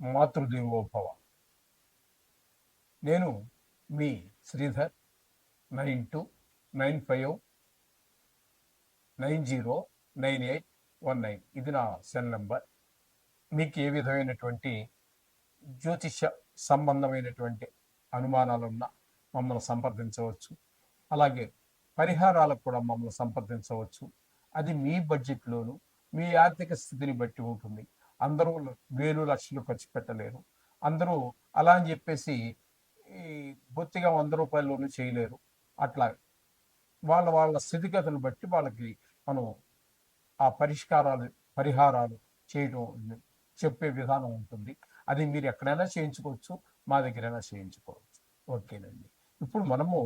మాతృదేవోభవ. నేను మీ Sridhar nine two nine five nine zero nine eight one nine. ఇది నా cell number. మీకు ఏ విధమైనటువంటి జ్యోతిష సంబంధమైనటువంటి అనుమానాలున్నా మమ్మల్ని సంప్రదించవచ్చు. అలాగే పరిహారాలకు కూడా మమ్మల్ని సంప్రదించవచ్చు. అది మీ బడ్జెట్లోను మీ ఆర్థిక స్థితిని బట్టి ఉంటుంది. అందరూ వేలు లక్షలు ఖర్చు పెట్టలేరు. అందరూ అలా అని చెప్పేసి ఈ బొత్తిగా వంద రూపాయల్లోనూ చేయలేరు. అట్లా వాళ్ళ వాళ్ళ స్థితిగతులను బట్టి వాళ్ళకి మనం ఆ పరిష్కారాలు పరిహారాలు చేయడం చెప్పే విధానం ఉంటుంది. అది మీరు ఎక్కడైనా చేయించుకోవచ్చు మా దగ్గరైనా చేయించుకోవచ్చు. ఓకేనండి. ఇప్పుడు మనము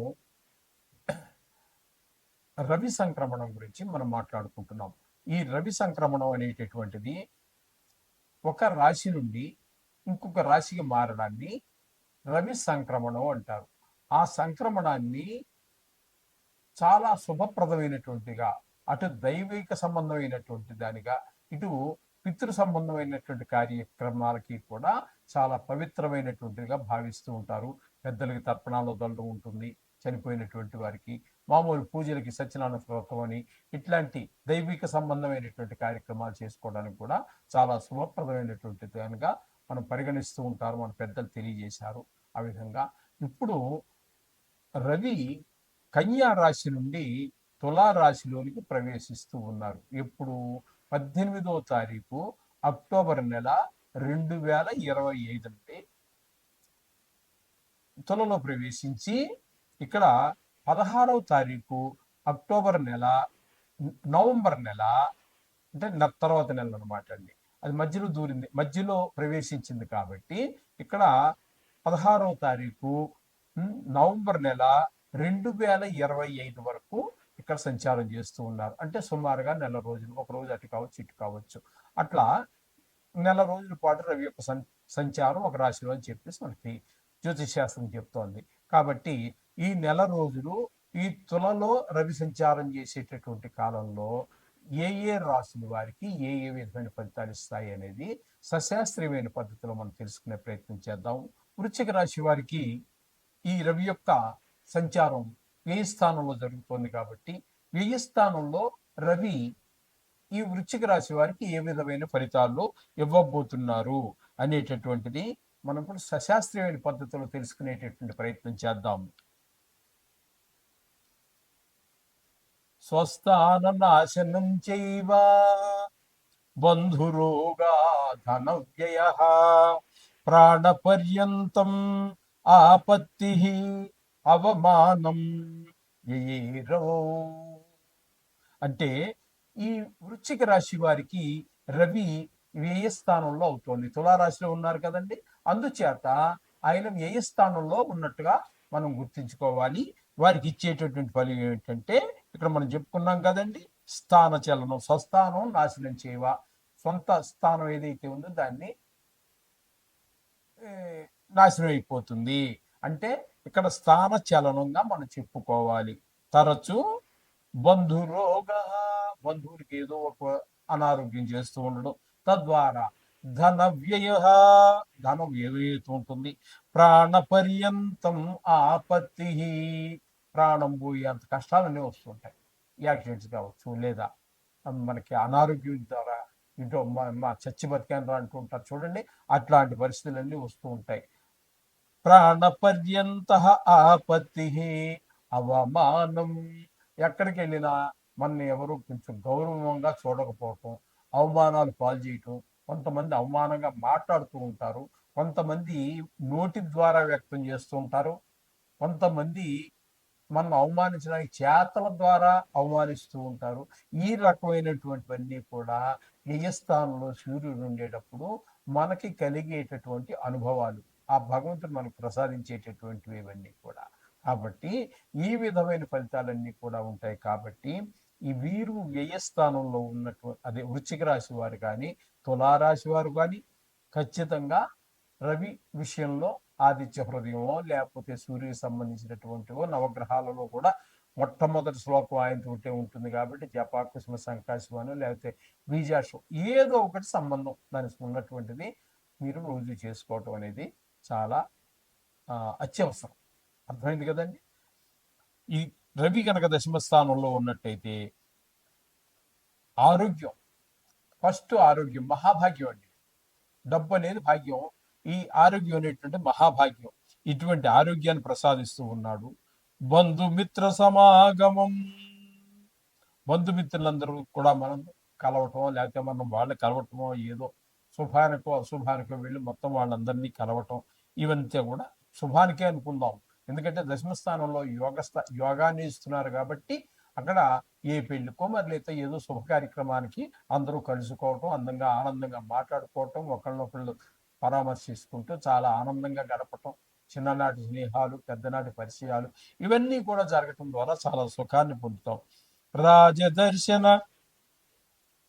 రవి సంక్రమణం గురించి మనం మాట్లాడుకుంటున్నాం. ఈ రవి సంక్రమణం అనేటటువంటిది ఒక రాశి నుండి ఇంకొక రాశికి మారడాన్ని రవి సంక్రమణం అంటారు. ఆ సంక్రమణాన్ని చాలా శుభప్రదమైనటువంటిగా అటు దైవిక సంబంధమైనటువంటి దానిగా ఇటు పితృ సంబంధమైనటువంటి కార్యక్రమాలకి కూడా చాలా పవిత్రమైనటువంటిగా భావిస్తూ ఉంటారు. పెద్దలకి తర్పణాలు దొరడం ఉంటుంది. చనిపోయినటువంటి వారికి మామూలు పూజలకి సత్యనారాయణ వ్రతం అని ఇట్లాంటి దైవిక సంబంధమైనటువంటి కార్యక్రమాలు చేసుకోవడానికి కూడా చాలా శుభప్రదమైనటువంటి దానిగా మనం పరిగణిస్తూ ఉంటారు మన పెద్దలు తెలియజేశారు. ఆ విధంగా ఇప్పుడు రవి కన్యా రాశి నుండి తులా రాశిలోనికి ప్రవేశిస్తూ ఉన్నారు. ఇప్పుడు పద్దెనిమిదో తారీఖు అక్టోబర్ నెల రెండు వేల ఇరవై ఐదు నుండి తులలో ప్రవేశించి ఇక్కడ పదహారవ తారీఖు అక్టోబర్ నెల నవంబర్ నెల అంటే తర్వాత నెల అనమాట అండి. అది మధ్యలో దూరింది మధ్యలో ప్రవేశించింది కాబట్టి ఇక్కడ పదహారవ తారీఖు నవంబర్ నెల రెండు వేల ఇరవై ఐదు వరకు ఇక్కడ సంచారం చేస్తూ ఉన్నారు. అంటే సుమారుగా నెల రోజులు ఒక రోజు అటు కావచ్చు ఇటు కావచ్చు. అట్లా నెల రోజుల పాటు రవి యొక్క సంచారం ఒక రాశిలో అని చెప్పేసి మనకి జ్యోతిషశాస్త్రం చెప్తోంది. కాబట్టి ఈ నెల రోజులు ఈ తులలో రవి సంచారం చేసేటటువంటి కాలంలో ఏ ఏ రాశుల వారికి ఏ ఏ విధమైన ఫలితాలు ఇస్తాయి అనేది సశాస్త్రీయమైన పద్ధతిలో మనం తెలుసుకునే ప్రయత్నం చేద్దాం. వృశ్చిక రాశి వారికి ఈ రవి యొక్క సంచారం వ్యయ స్థానంలో జరుగుతోంది కాబట్టి వ్యయ స్థానంలో రవి ఈ వృశ్చిక రాశి వారికి ఏ విధమైన ఫలితాలు ఇవ్వబోతున్నారు అనేటటువంటిది మనం కూడా సశాస్త్రీయమైన పద్ధతిలో తెలుసుకునేటటువంటి ప్రయత్నం చేద్దాం. స్వస్థాన నాశనం చైవ బంధురోగా ధన వ్యయ ప్రాణపర్యంతం ఆపత్తి అవమానం అంటే ఈ వృశ్చిక రాశి వారికి రవి వ్యయస్థానంలో అవుతోంది. తులారాశిలో ఉన్నారు కదండి. అందుచేత ఆయన వ్యయస్థానంలో ఉన్నట్టుగా మనం గుర్తించుకోవాలి. వారికి ఇచ్చేటటువంటి ఫలితం ఏమిటంటే ఇక్కడ మనం చెప్పుకున్నాం కదండి స్థాన చలనం స్వస్థానం నాశనం చేయవ. సొంత స్థానం ఏదైతే ఉందో దాన్ని నాశనం అయిపోతుంది. అంటే ఇక్కడ స్థాన చలనంగా మనం చెప్పుకోవాలి. తరచు బంధురోగ బంధువులకి ఏదో ఒక అనారోగ్యం చేస్తూ ఉండడం తద్వారా ధన వ్యయ ధనం ఏదైతే ఉంటుంది ప్రాణ పర్యంతం ఆపత్తి. ప్రాణం పోయేంత కష్టాలన్నీ వస్తుంటాయి. యాక్సిడెంట్స్ కావచ్చు లేదా మనకి అనారోగ్యం ద్వారా ఇంట్లో మా చచ్చి బతికేంద్ర అంటుంటారు చూడండి. అట్లాంటి పరిస్థితులన్నీ వస్తూ ఉంటాయి. ప్రాణపర్యంత ఆపత్తి. అవమానం. ఎక్కడికి వెళ్ళినా మన ఎవరు కొంచెం గౌరవంగా చూడకపోవటం అవమానాలు పాలు చేయటం కొంతమంది అవమానంగా మాట్లాడుతూ ఉంటారు. కొంతమంది నోటి ద్వారా వ్యక్తం చేస్తూ ఉంటారు. కొంతమంది మనం అవమానించడానికి చేతల ద్వారా అవమానిస్తూ ఉంటారు. ఈ రకమైనటువంటివన్నీ కూడా వ్యయస్థానంలో సూర్యుడు ఉండేటప్పుడు మనకి కలిగేటటువంటి అనుభవాలు. ఆ భగవంతుడు మనకు ప్రసాదించేటటువంటివి ఇవన్నీ కూడా. కాబట్టి ఈ విధమైన ఫలితాలన్నీ కూడా ఉంటాయి కాబట్టి ఈ వీరు వ్యయస్థానంలో ఉన్నటువంటి అదే వృచ్చిక రాశి వారు కానీ తులారాశి వారు కానీ ఖచ్చితంగా రవి విషయంలో ఆదిత్య హృదయమో లేకపోతే సూర్యుకి సంబంధించినటువంటివో నవగ్రహాలలో కూడా మొట్టమొదటి శ్లోకం ఆయనతోటే ఉంటుంది కాబట్టి జపాకుసుమ సంకాశమను లేకపోతే బీజాషం ఏదో ఒకటి సంబంధం దానికి ఉన్నటువంటిది మీరు రోజు చేసుకోవటం అనేది చాలా అత్యవసరం. అర్థమైంది కదండి? ఈ రవి కనుక దశమ స్థానంలో ఉన్నట్టయితే ఆరోగ్యం ఫస్ట్ ఆరోగ్యం మహాభాగ్యం అండి. డబ్బు అనేది భాగ్యం. ఈ ఆరోగ్యం అనేటువంటి మహాభాగ్యం. ఇటువంటి ఆరోగ్యాన్ని ప్రసాదిస్తూ ఉన్నాడు. బంధుమిత్ర సమాగమం. బంధుమిత్రులందరూ కూడా మనం కలవటం లేకపోతే మనం వాళ్ళని కలవటమో ఏదో శుభానికో అశుభానికో వెళ్ళి మొత్తం వాళ్ళందరినీ కలవటం ఇవంతా కూడా శుభానికే అనుకుందాం. ఎందుకంటే దశమ స్థానంలో యోగ స్థా యోగాన్ని ఇస్తున్నారు కాబట్టి అక్కడ ఏ పెళ్ళికో మరి లేకపోతే ఏదో శుభ కార్యక్రమానికి అందరూ కలుసుకోవటం అందంగా ఆనందంగా మాట్లాడుకోవటం ఒకళ్ళనొకళ్ళు పరామర్శించుకుంటూ చాలా ఆనందంగా గడపటం చిన్ననాటి స్నేహాలు పెద్దనాటి పరిచయాలు ఇవన్నీ కూడా జరగటం ద్వారా చాలా సుఖాన్ని పొందుతాం. రాజదర్శన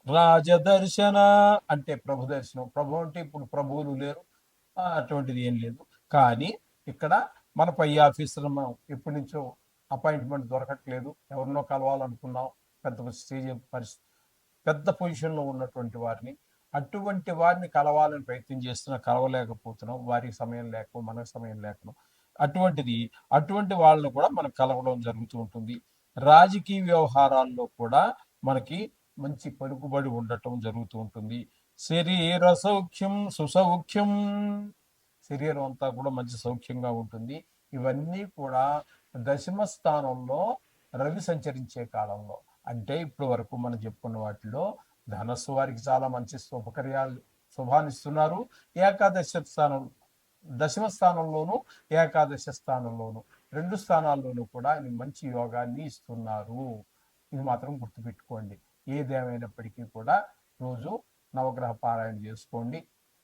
రాజదర్శన అంటే ప్రభు దర్శనం. ప్రభు అంటే ఇప్పుడు ప్రభువులు లేరు అటువంటిది ఏం లేదు. కానీ ఇక్కడ మన పై ఆఫీసులో మనం ఎప్పటి నుంచో అపాయింట్మెంట్ దొరకట్లేదు. ఎవరినో కలవాలనుకున్నాం. పెద్ద స్టేజ్ పరిస్థితి పెద్ద పొజిషన్లో ఉన్నటువంటి వారిని అటువంటి వారిని కలవాలని ప్రయత్నం చేస్తున్నా కలవలేకపోతున్నాం. వారికి సమయం లేక మనకు సమయం లేకుండా అటువంటిది అటువంటి వాళ్ళను కూడా మనం కలవడం జరుగుతూ ఉంటుంది. రాజకీయ వ్యవహారాల్లో కూడా మనకి మంచి పలుకుబడి ఉండటం జరుగుతూ ఉంటుంది. శరీర సౌఖ్యం సుసౌఖ్యం. శరీరం అంతా కూడా మంచి సౌఖ్యంగా ఉంటుంది. ఇవన్నీ కూడా దశమ స్థానంలో రవి సంచరించే కాలంలో. అంటే ఇప్పటి వరకు మనం చెప్పుకున్న వాటిలో ధనస్సు వారికి చాలా మంచి శుభకర్యాలు శుభానిస్తున్నారు ఏకాదశ స్థానం దశమ స్థానంలోను ఏకాదశ స్థానంలోను రెండు స్థానాల్లోనూ కూడా ఆయన మంచి యోగాన్ని ఇస్తున్నారు. ఇది మాత్రం గుర్తుపెట్టుకోండి. ఏదేమైనప్పటికీ కూడా రోజు నవగ్రహ పారాయణ చేసుకోండి.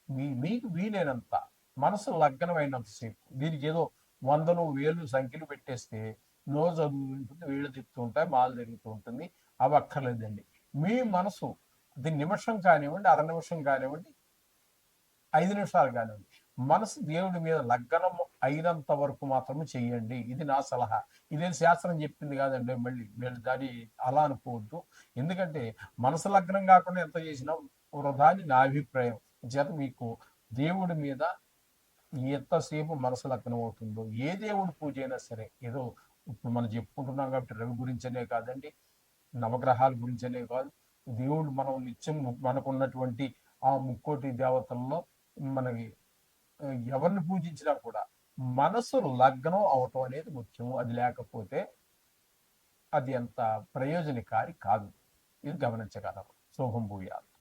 మీ మీకు వీలైనంత మనసు లగ్నమైనంతసేపు దీనికి ఏదో వందలు వేలు సంఖ్యలు పెట్టేస్తే నో చదువు ఉంటుంది వీళ్ళు తిప్పుతూ ఉంటాయి మాలు తిరుగుతూ ఉంటుంది. అవి అక్కర్లేదండి మీ మనసు అది నిమిషం కానివ్వండి అర నిమిషం కానివ్వండి ఐదు నిమిషాలు కానివ్వండి. మనసు దేవుడి మీద లగ్నం అయినంత వరకు మాత్రమే చెయ్యండి. ఇది నా సలహా. ఇదే శాస్త్రం చెప్పింది కాదండి మళ్ళీ. మీరు దాన్ని అలా అనుకోవద్దు. ఎందుకంటే మనసు లగ్నం కాకుండా ఎంత చేసినా వృధా అని నా అభిప్రాయం. చేత మీకు దేవుడి మీద ఎంతసేపు మనసు లగ్నం అవుతుందో ఏ దేవుడి పూజ అయినా సరే ఏదో ఇప్పుడు మనం చెప్పుకుంటున్నాం కాబట్టి రవి గురించనే కాదండి నవగ్రహాల గురించనే కాదు. దేవుడు మనం నిత్యం మనకున్నటువంటి ఆ ముక్కోటి దేవతల్లో మనకి ఎవరిని పూజించినా కూడా మనసు లగ్నం అవటం అనేది ముఖ్యం అది లేకపోతే అది అంత ప్రయోజనకారి కాదు. ఇది గమనించగలరు శుభం భూయాలు.